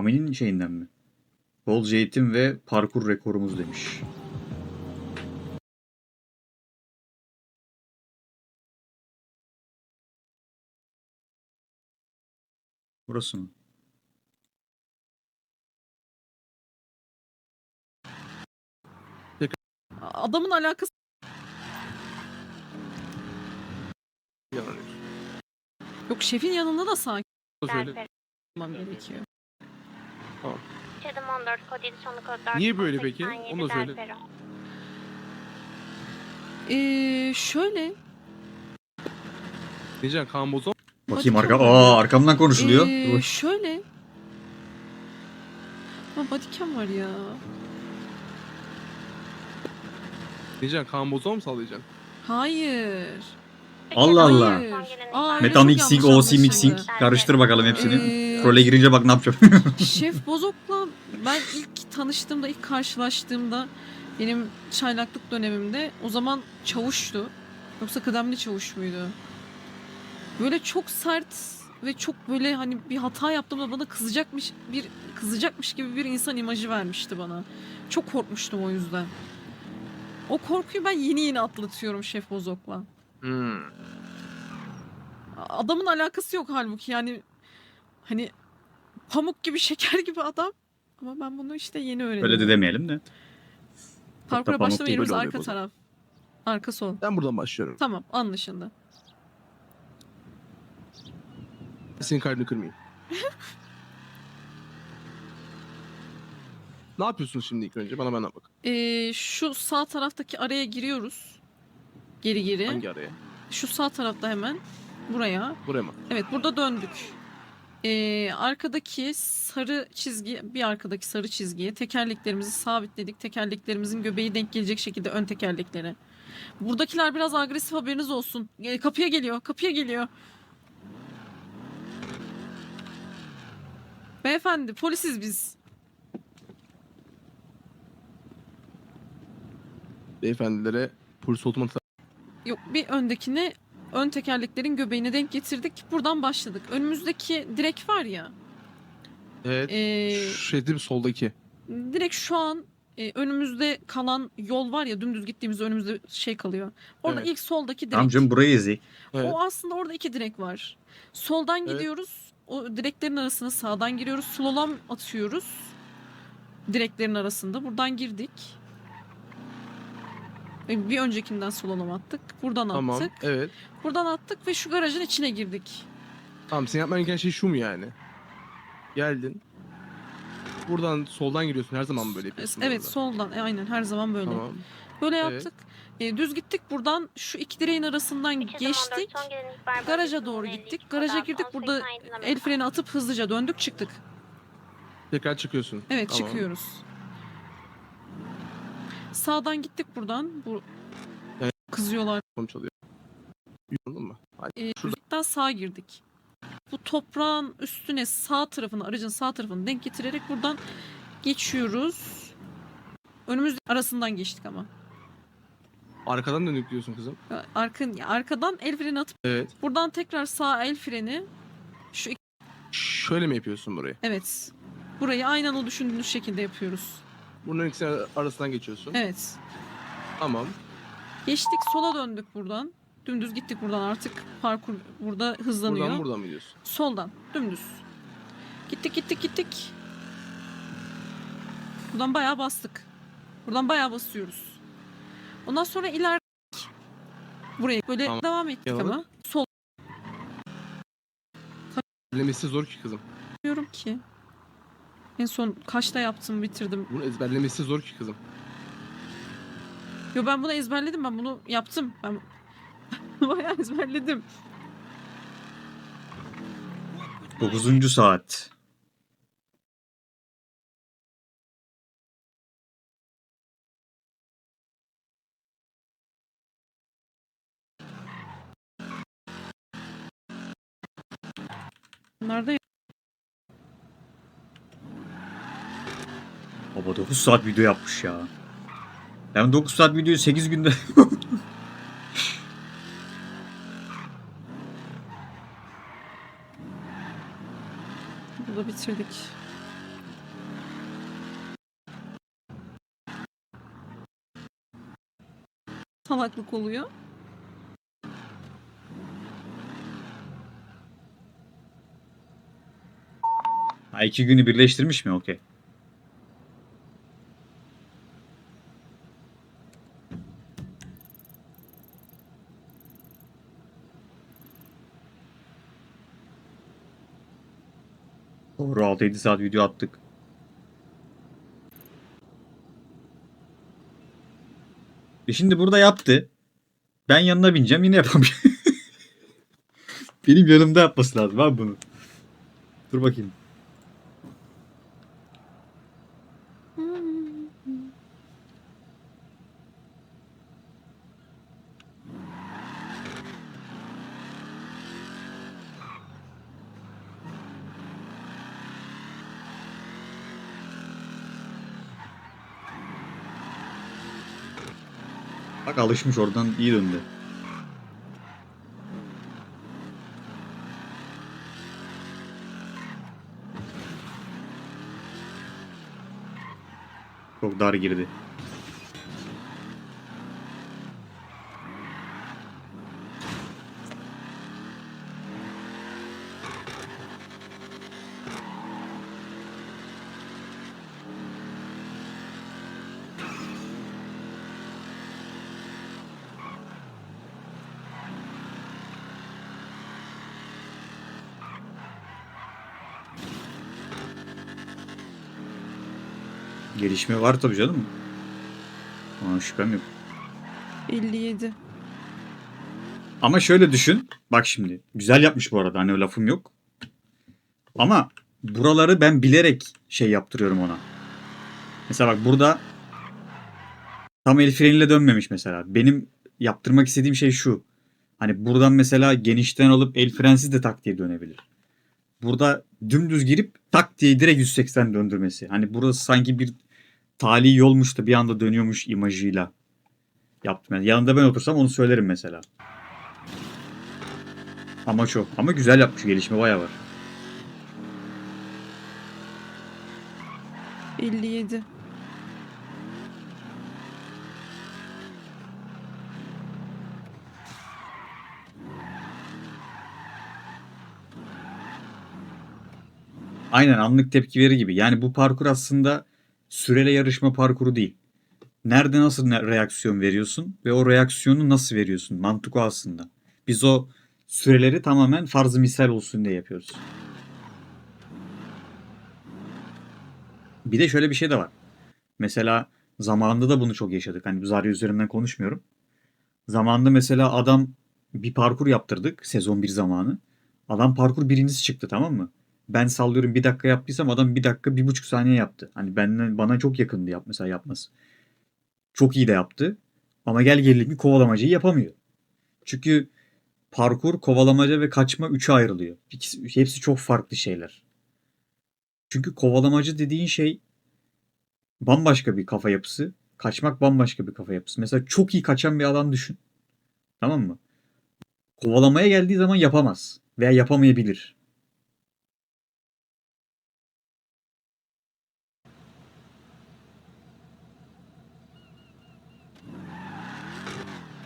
Pami'nin şeyinden mi? Bol eğitim ve parkur rekorumuz demiş. Burası mı? Adamın alakası yok. Şefin yanında da sakin Söyle. olmam gerekiyor. Çedim 14 kod 7 sonu kod 4. Niye böyle peki? Onu da söyle. Ee, şöyle. Diyeceksin kan bozan. Bakayım arka. Aa arkamdan konuşuluyor. Ee, şöyle. Ha bodycam var ya. Diyeceksin kan bozan mı sağlayacaksın? Hayır. Allah Allah. Hayır. Aa, öyle Meta çok mixing, OC mixing. Karıştır bakalım hepsini. Ee, Role girince bak ne yapacağım. Şef Bozok'la ben ilk tanıştığımda, ilk karşılaştığımda benim çaylaklık dönemimde o zaman çavuştu. Yoksa kıdemli çavuş muydu? Böyle çok sert ve çok böyle hani bir hata yaptığımda bana kızacakmış bir kızacakmış gibi bir insan imajı vermişti bana. Çok korkmuştum o yüzden. O korkuyu ben yeni yeni atlatıyorum Şef Bozok'la. Hmm. Adamın alakası yok halbuki yani hani pamuk gibi şeker gibi adam ama ben bunu işte yeni öğreniyorum. Öyle de demeyelim de. Parkura başlama yerimiz arka taraf. Arka sol. Ben buradan başlıyorum. Tamam anlaşıldı. Senin kalbini kırmayayım. ne yapıyorsun şimdi ilk önce? Bana bana bak. Ee, şu sağ taraftaki araya giriyoruz. Geri geri. Hangi araya? Şu sağ tarafta hemen. Buraya. Buraya mı? Evet burada döndük. Ee, arkadaki sarı çizgi, bir arkadaki sarı çizgiye tekerleklerimizi sabitledik. Tekerleklerimizin göbeği denk gelecek şekilde ön tekerleklere. Buradakiler biraz agresif haberiniz olsun. Ee, kapıya geliyor, kapıya geliyor. Beyefendi, polisiz biz. Beyefendilere polis otomatı Yok bir öndekine ön tekerleklerin göbeğine denk getirdik. Buradan başladık. Önümüzdeki direk var ya. Evet. ee, bir soldaki. direkt şu an e, önümüzde kalan yol var ya dümdüz gittiğimizde önümüzde şey kalıyor. Orada Evet. ilk soldaki direk. Tamam canım burayı ezik. Evet. O aslında orada iki direk var. Soldan Evet. gidiyoruz. O direklerin arasına sağdan giriyoruz. Slalom atıyoruz. Direklerin arasında. Buradan girdik. E, Bir öncekinden slalom attık. Buradan Tamam. attık. Evet. Buradan attık ve şu garajın içine girdik. Tamam senin yapman gereken şey şu mu yani? Geldin. Buradan soldan giriyorsun. Her zaman böyle yapıyorsun. Evet bu arada. soldan. E, aynen her zaman böyle. Tamam. Böyle Evet. yaptık. E, düz gittik buradan şu iki direğin arasından geçtik. Garaja doğru gittik. Garaja girdik. Burada El freni atıp hızlıca döndük çıktık. Tekrar çıkıyorsun. Evet Tamam. çıkıyoruz. Sağdan gittik buradan. Bu Evet. kızıyorlar. Sonuç alıyor. Anladın mı? Hadi. E, düzlükten sağa girdik. Bu toprağın üstüne sağ tarafını, aracın sağ tarafını denk getirerek buradan geçiyoruz. Önümüz arasından geçtik ama. Arkadan dönük diyorsun kızım. Arkın, arkadan el freni atıp Evet. buradan tekrar sağ el freni. Şu Şöyle mi yapıyorsun burayı? evet. Burayı aynen o düşündüğünüz şekilde yapıyoruz. Bunların ikisinin arasından geçiyorsun. Evet. Tamam. Geçtik sola döndük buradan. Dümdüz gittik buradan artık parkur burada hızlanıyor. Buradan buradan mı gidiyorsun? Soldan dümdüz. Gittik gittik gittik. Buradan bayağı bastık. Buradan bayağı basıyoruz. Ondan sonra ilerledik. Buraya böyle Tamam. devam ettik Yanılık. ama. Sol Ezberlemesi zor ki kızım. diyorum ki. En son kaçta yaptım bitirdim. Bunu ezberlemesi zor ki kızım. Yo ben bunu ezberledim ben bunu yaptım. Ben bayağı ezberledim. 9. saat. Bunlar Baba 9 saat video yapmış ya. Yani 9 saat videoyu 8 günde... Bunu bitirdik. salaklık oluyor. Ha, iki günü birleştirmiş mi? Okey. 6-7 saat video attık. E şimdi burada yaptı. Ben yanına bineceğim yine yapamayacağım. Benim yanımda yapması lazım abi bunu. Dur bakayım. Bak alışmış oradan iyi döndü. Çok dar girdi. Gelişme var tabii canım. Ona şüphem yok. 57. Ama şöyle düşün. Bak şimdi. Güzel yapmış bu arada. Hani lafım yok. Ama buraları ben bilerek şey yaptırıyorum ona. Mesela bak burada tam el freniyle dönmemiş mesela. Benim yaptırmak istediğim şey şu. Hani buradan mesela genişten alıp el frensiz de tak diye dönebilir. Burada dümdüz girip tak diye direkt 180 döndürmesi. Hani burası sanki bir tali yolmuş da bir anda dönüyormuş imajıyla yaptım. Yani yanında ben otursam onu söylerim mesela. Amaç o. Ama güzel yapmış. Gelişme bayağı var. 57. Aynen anlık tepki veri gibi. Yani bu parkur aslında sürele yarışma parkuru değil. Nerede nasıl reaksiyon veriyorsun ve o reaksiyonu nasıl veriyorsun? Mantık aslında. Biz o süreleri tamamen farz misal olsun diye yapıyoruz. Bir de şöyle bir şey de var. Mesela zamanında da bunu çok yaşadık. Hani Zarya üzerinden konuşmuyorum. Zamanında mesela adam bir parkur yaptırdık sezon bir zamanı. Adam parkur birincisi çıktı tamam mı? Ben sallıyorum bir dakika yaptıysam adam bir dakika bir buçuk saniye yaptı. Hani benden bana çok yakındı yap mesela yapması. Çok iyi de yaptı. Ama gel gelelim ki kovalamacayı yapamıyor. Çünkü parkur, kovalamaca ve kaçma üçe ayrılıyor. İkisi, hepsi çok farklı şeyler. Çünkü kovalamacı dediğin şey bambaşka bir kafa yapısı. Kaçmak bambaşka bir kafa yapısı. Mesela çok iyi kaçan bir adam düşün. Tamam mı? Kovalamaya geldiği zaman yapamaz. Veya yapamayabilir.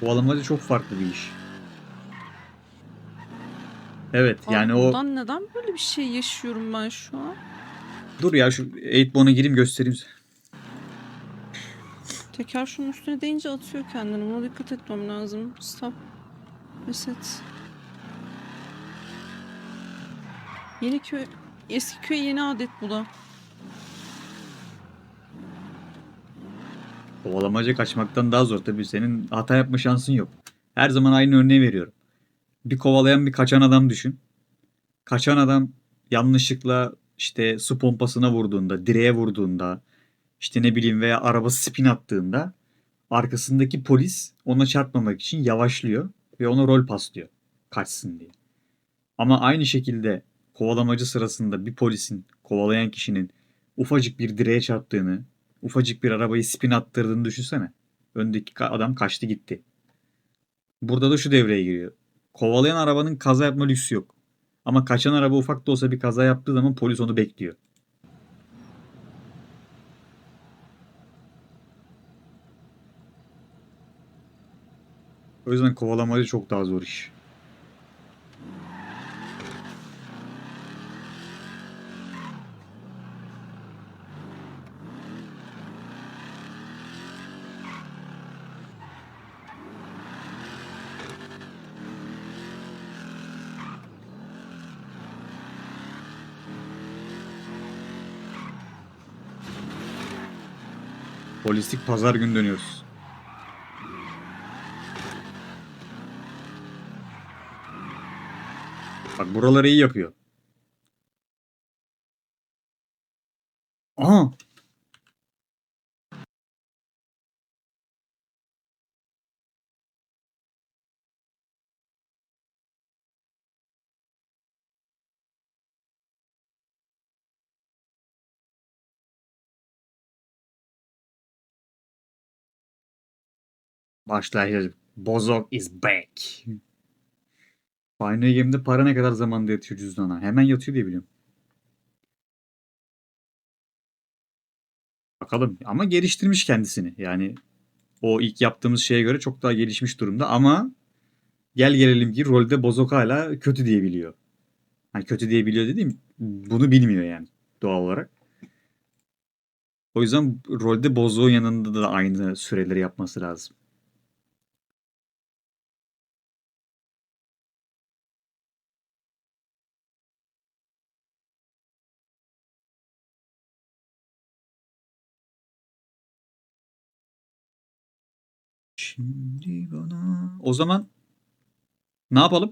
Kovalamacı çok farklı bir iş. Evet yani Abi o... Bundan neden böyle bir şey yaşıyorum ben şu an? Dur ya şu 8bon'a gireyim göstereyim. size. Teker şunun üstüne değince atıyor kendini. Buna dikkat etmem lazım. Stop. Reset. Yeni köy... Eski köy yeni adet bu da. Kovalamaca kaçmaktan daha zor tabii. Senin hata yapma şansın yok. Her zaman aynı örneği veriyorum. Bir kovalayan bir kaçan adam düşün. Kaçan adam yanlışlıkla işte su pompasına vurduğunda, direğe vurduğunda, işte ne bileyim veya araba spin attığında arkasındaki polis ona çarpmamak için yavaşlıyor ve ona rol paslıyor kaçsın diye. Ama aynı şekilde kovalamacı sırasında bir polisin kovalayan kişinin ufacık bir direğe çarptığını, ufacık bir arabayı spin attırdığını düşünsene. Öndeki adam kaçtı gitti. Burada da şu devreye giriyor. Kovalayan arabanın kaza yapma lüksü yok. Ama kaçan araba ufak da olsa bir kaza yaptığı zaman polis onu bekliyor. O yüzden kovalamaca çok daha zor iş. Polislik pazar günü dönüyoruz. Bak buraları iyi yapıyor. Başlayacağız. Bozok is back. Binary Game'de para ne kadar zamanda yatıyor cüzdana? Hemen yatıyor diye biliyorum. Bakalım ama geliştirmiş kendisini. Yani o ilk yaptığımız şeye göre çok daha gelişmiş durumda ama gel gelelim ki rolde Bozok hala kötü diye biliyor. Hani kötü diye biliyor dediğim bunu bilmiyor yani doğal olarak. O yüzden rolde Bozok'un yanında da aynı süreleri yapması lazım. Şimdi bana... O zaman ne yapalım?